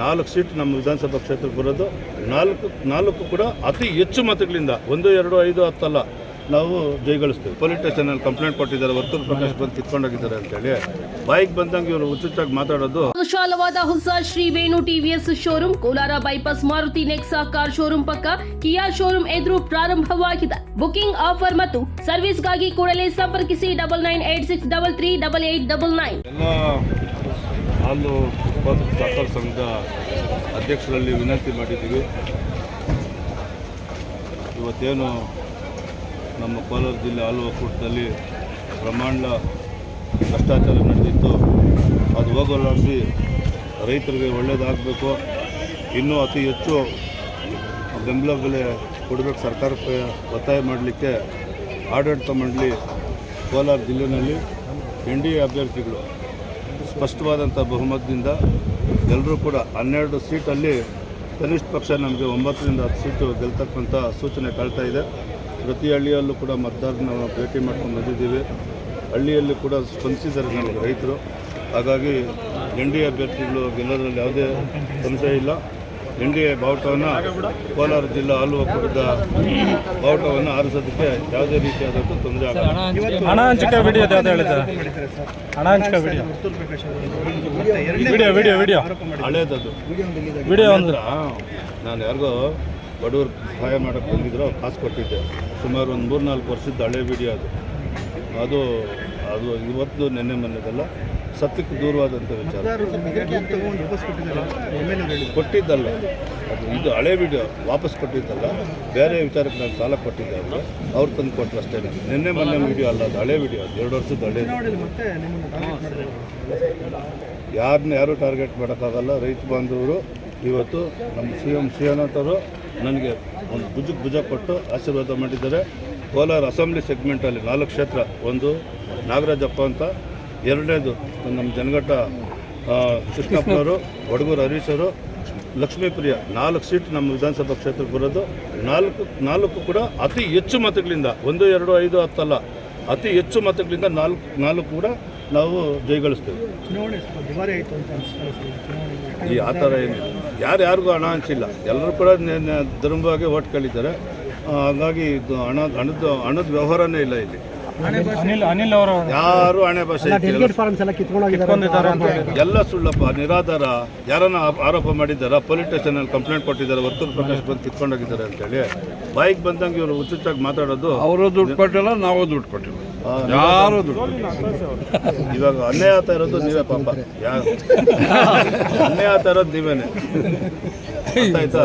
ನಾಲ್ಕು ಸೀಟ್ ನಮ್ಮ ವಿಧಾನಸಭಾ ಕ್ಷೇತ್ರಕ್ಕೆ ಬರೋದು. ನಾಲ್ಕು ನಾಲ್ಕು ಕೂಡ ಅತಿ ಹೆಚ್ಚು ಮತಗಳಿಂದ ಒಂದು ಎರಡು ಐದು ಹತ್ತಲ್ಲ ನಾವು ಜಯಗಳಿಸ್ತೀವಿ ಪೊಲೀಸ್ ಸ್ಟೇಷನಲ್ಲಿ ಕಂಪ್ಲೇಂಟ್ ಕೊಟ್ಟಿದ್ದಾರೆ ವರ್ತೂರ್ ಪ್ರಕಾಶ್ ಬಂದು ಕಿತ್ಕೊಂಡೋಗಿದ್ದಾರೆ ಅಂತೇಳಿ. ಬೈಕ್ ಬಂದಂಗೆ ಇವರು ಹುಚ್ಚುಚ್ಚಾಗಿ ಮಾತಾಡೋದು. ವಿಶಾಲವಾದ ಹೊಸ Shri Venu TVS showroom Kolar bypass Maruti Nexa car showroom ಪಕ್ಕ ಕಿಯಾ ಶೋರೂಮ್ ಎದುರು ಪ್ರಾರಂಭವಾಗಿದೆ. ಬುಕಿಂಗ್ ಆಫರ್ ಮತ್ತು ಸರ್ವಿಸ್ಗಾಗಿ ಕೂಡಲೇ ಸಂಪರ್ಕಿಸಿ double nine eight six double three double eight double nine ಎಲ್ಲ ಹಾಲು ಉತ್ಪಾದಕ ಸಹಕಾರ ಸಂಘದ ಅಧ್ಯಕ್ಷರಲ್ಲಿ ವಿನಂತಿ ಮಾಡಿದ್ದೀವಿ. ಇವತ್ತೇನು ನಮ್ಮ ಕೋಲಾರ ಜಿಲ್ಲೆ ಹಾಲು ಒಕ್ಕೂಟದಲ್ಲಿ ಬ್ರಹ್ಮಾಂಡ ಭ್ರಷ್ಟಾಚಾರ ನಡೆದಿತ್ತು. ಅದು ಹೋಗಲಾಡಿಸಿ ರೈತರಿಗೆ ಒಳ್ಳೆಯದಾಗಬೇಕು ಇನ್ನೂ ಅತಿ ಹೆಚ್ಚು ಬೆಂಬಲ ಬೆಲೆ ಕೊಡಬೇಕು ಸರ್ಕಾರಕ್ಕೆ ಒತ್ತಾಯ ಮಾಡಲಿಕ್ಕೆ ಆಡಳಿತ ಮಂಡಳಿ ಕೋಲಾರ ಜಿಲ್ಲೆಯಲ್ಲಿ ಎನ್ ಡಿ ಎ ಅಭ್ಯರ್ಥಿಗಳು ಸ್ಪಷ್ಟವಾದಂಥ ಬಹುಮತದಿಂದ ಎಲ್ಲರೂ ಕೂಡ ಹನ್ನೆರಡು ಸೀಟಲ್ಲಿ ಕನಿಷ್ಠ ಪಕ್ಷ ನಮಗೆ ಒಂಬತ್ತರಿಂದ ಹತ್ತು ಸೀಟು ಗೆಲ್ತಕ್ಕಂಥ ಸೂಚನೆ ಕಾಣ್ತಾ ಇದೆ. ಪ್ರತಿ ಹಳ್ಳಿಯಲ್ಲೂ ಕೂಡ ಮತದಾರನ ನಾವು ಭೇಟಿ ಮಾಡ್ಕೊಂಡು ಬಂದಿದ್ದೀವಿ. ಹಳ್ಳಿಯಲ್ಲಿ ಕೂಡ ಸ್ಪಂದಿಸಿದ್ದಾರೆ ನಮಗೆ ರೈತರು. ಹಾಗಾಗಿ ಎನ್ ಡಿ ಅಭ್ಯರ್ಥಿಗಳು ಗೆಲ್ಲೋದ್ರಲ್ಲಿ ಯಾವುದೇ ಸಂಶಯ ಇಲ್ಲ. ಎನ್ ಡಿ ಎ ಬಾವುಟವನ್ನು ಕೋಲಾರ ಜಿಲ್ಲಾ ಹಾಲು ಒಕ್ಕೂಟದ ಬಾವುಟವನ್ನು ಆರಿಸೋದಕ್ಕೆ ಯಾವುದೇ ರೀತಿಯಾದಂಥ ತೊಂದರೆ ಆಗಲ್ಲ. ಹಣ ಹಂಚಿಕೆ ವಿಡಿಯೋ ಹಣ ಹಂಚಿಕೆ ವಿಡಿಯೋ. ವಿಡಿಯೋ ವಿಡಿಯೋ ವಿಡಿಯೋ ಹಳೇದದು. ವಿಡಿಯೋ ಅಂದ್ರೆ ನಾನು ಯಾರಿಗೋ ಬಡವ್ರು ಸಹಾಯ ಮಾಡೋಕ್ಕೆ ಬಂದಿದ್ರು ಅವ್ರು ಕಾಸು ಕೊಟ್ಟಿದ್ದೆ. ಸುಮಾರು ಒಂದು ಮೂರು ನಾಲ್ಕು ವರ್ಷದ ಹಳೆ ವಿಡಿಯೋ ಅದು. ಅದು ಅದು ಇವತ್ತು ನೆನ್ನೆ ಮೊನ್ನೆದಲ್ಲ. ಸತ್ಯಕ್ಕೆ ದೂರವಾದಂಥ ವಿಚಾರ. ಕೊಟ್ಟಿದ್ದಲ್ಲ. ಅದು ಇದು ಹಳೆ ವಿಡಿಯೋ, ವಾಪಸ್ ಕೊಟ್ಟಿದ್ದಲ್ಲ. ಬೇರೆ ವಿಚಾರಕ್ಕೆ ನಾನು ಸಾಲ ಕೊಟ್ಟಿದ್ದೆ ಅವರು ಅವ್ರು ತಂದು ಕೊಟ್ಟರು ಅಷ್ಟೇ ನಿನ್ನೆ ಮೊನ್ನೆ ವಿಡಿಯೋ ಅಲ್ಲ, ಅದು ಹಳೆ ವಿಡಿಯೋ, ಅದು ಎರಡು ವರ್ಷದ ಹಳೆ ಯಾರನ್ನ ಯಾರೂ ಟಾರ್ಗೆಟ್ ಮಾಡೋಕ್ಕಾಗಲ್ಲ, ರೈತ ಬಾಂಧವರು ಇವತ್ತು ನಮ್ಮ ಸಿ ಎಂ ಶ್ರೀನಾಥ್ ಅವರು ನನಗೆ ಒಂದು ಭುಜಕ್ಕೆ ಭುಜ ಕೊಟ್ಟು ಆಶೀರ್ವಾದ ಮಾಡಿದ್ದಾರೆ. ಕೋಲಾರ ಅಸೆಂಬ್ಲಿ ಸೆಗ್ಮೆಂಟಲ್ಲಿ ನಾಲ್ಕು ಕ್ಷೇತ್ರ, ಒಂದು ನಾಗರಾಜಪ್ಪ ಅಂತ ಎರಡನೇದು ನಮ್ಮ ಜನಘಟ್ಟ ಕೃಷ್ಣಪ್ಪನವರು ಒಡಗೂರು ಹರೀಶರು ಲಕ್ಷ್ಮೀಪ್ರಿಯ ನಾಲ್ಕು ಸೀಟ್ ನಮ್ಮ ವಿಧಾನಸಭಾ ಕ್ಷೇತ್ರಕ್ಕೆ ಬರೋದು. ನಾಲ್ಕು ನಾಲ್ಕು ಕೂಡ ಅತಿ ಹೆಚ್ಚು ಮತಗಳಿಂದ ಒಂದು ಎರಡು ಐದು ಹತ್ತಲ್ಲ ಅತಿ ಹೆಚ್ಚು ಮತಗಳಿಂದ ನಾಲ್ಕು ನಾಲ್ಕು ಕೂಡ ನಾವು ಅನಿಸ್ತಾರೆ ಈ ಆ ಥರ ಏನಿಲ್ಲ ಯಾರು ಯಾರಿಗೂ ಹಣ ಹಂಚಿಲ್ಲ. ಎಲ್ಲರೂ ಕೂಡ ಧರ್ಮವಾಗಿ ಓಟ್ ಕಳೀತಾರೆ. ಹಾಗಾಗಿ ಇದು ಹಣ ಹಣದ ಹಣದ ವ್ಯವಹಾರನೇ ಇಲ್ಲ ಇಲ್ಲಿ. ಅನಿಲ್ ಅನಿಲ್ ಅವರು. ಯಾರು ಹಣೆ ಭಾಷೆ ಎಲ್ಲ ಕಿತ್ಕೊಂಡೋಗಿದ್ದಾರೆ ಅಂತ ಎಲ್ಲ ಸುಳ್ಳಪ್ಪ ನಿರಾಧಾರ. ಯಾರನ್ನ ಆರೋಪ ಮಾಡಿದ್ದಾರ? ಪೊಲೀಸ್ ಸ್ಟೇಷನಲ್ಲಿ ಕಂಪ್ಲೇಂಟ್ ಕೊಟ್ಟಿದ್ದಾರೆ. ವರ್ತೂರು ಪ್ರಕಾಶ್ ಬಂದು ಕಿತ್ಕೊಂಡೋಗಿದ್ದಾರೆ ಅಂತೇಳಿ ಬೈಕ್ ಬಂದಂಗೆ ಇವರು ಉಚ್ಚುಚ್ಚಾಗಿ ಮಾತಾಡೋದು ಅವರು ದುಡ್ಡು ಕೊಟ್ಟಿಲ್ಲ ನಾವು ದುಡ್ಡು ಕೊಟ್ಟಿಲ್ಲ. ಯಾರು ದುಡ್ಡು ಇವಾಗ ಅನ್ಯಾಯ ಆಗ್ತಾ ಇರೋದು ನೀವೇ ಪಾಪ. ಯಾರು ಅನ್ಯಾಯ ಆಗ್ತಾ ಇರೋದು ನೀವೇನೆ. ಆಯ್ತಾ?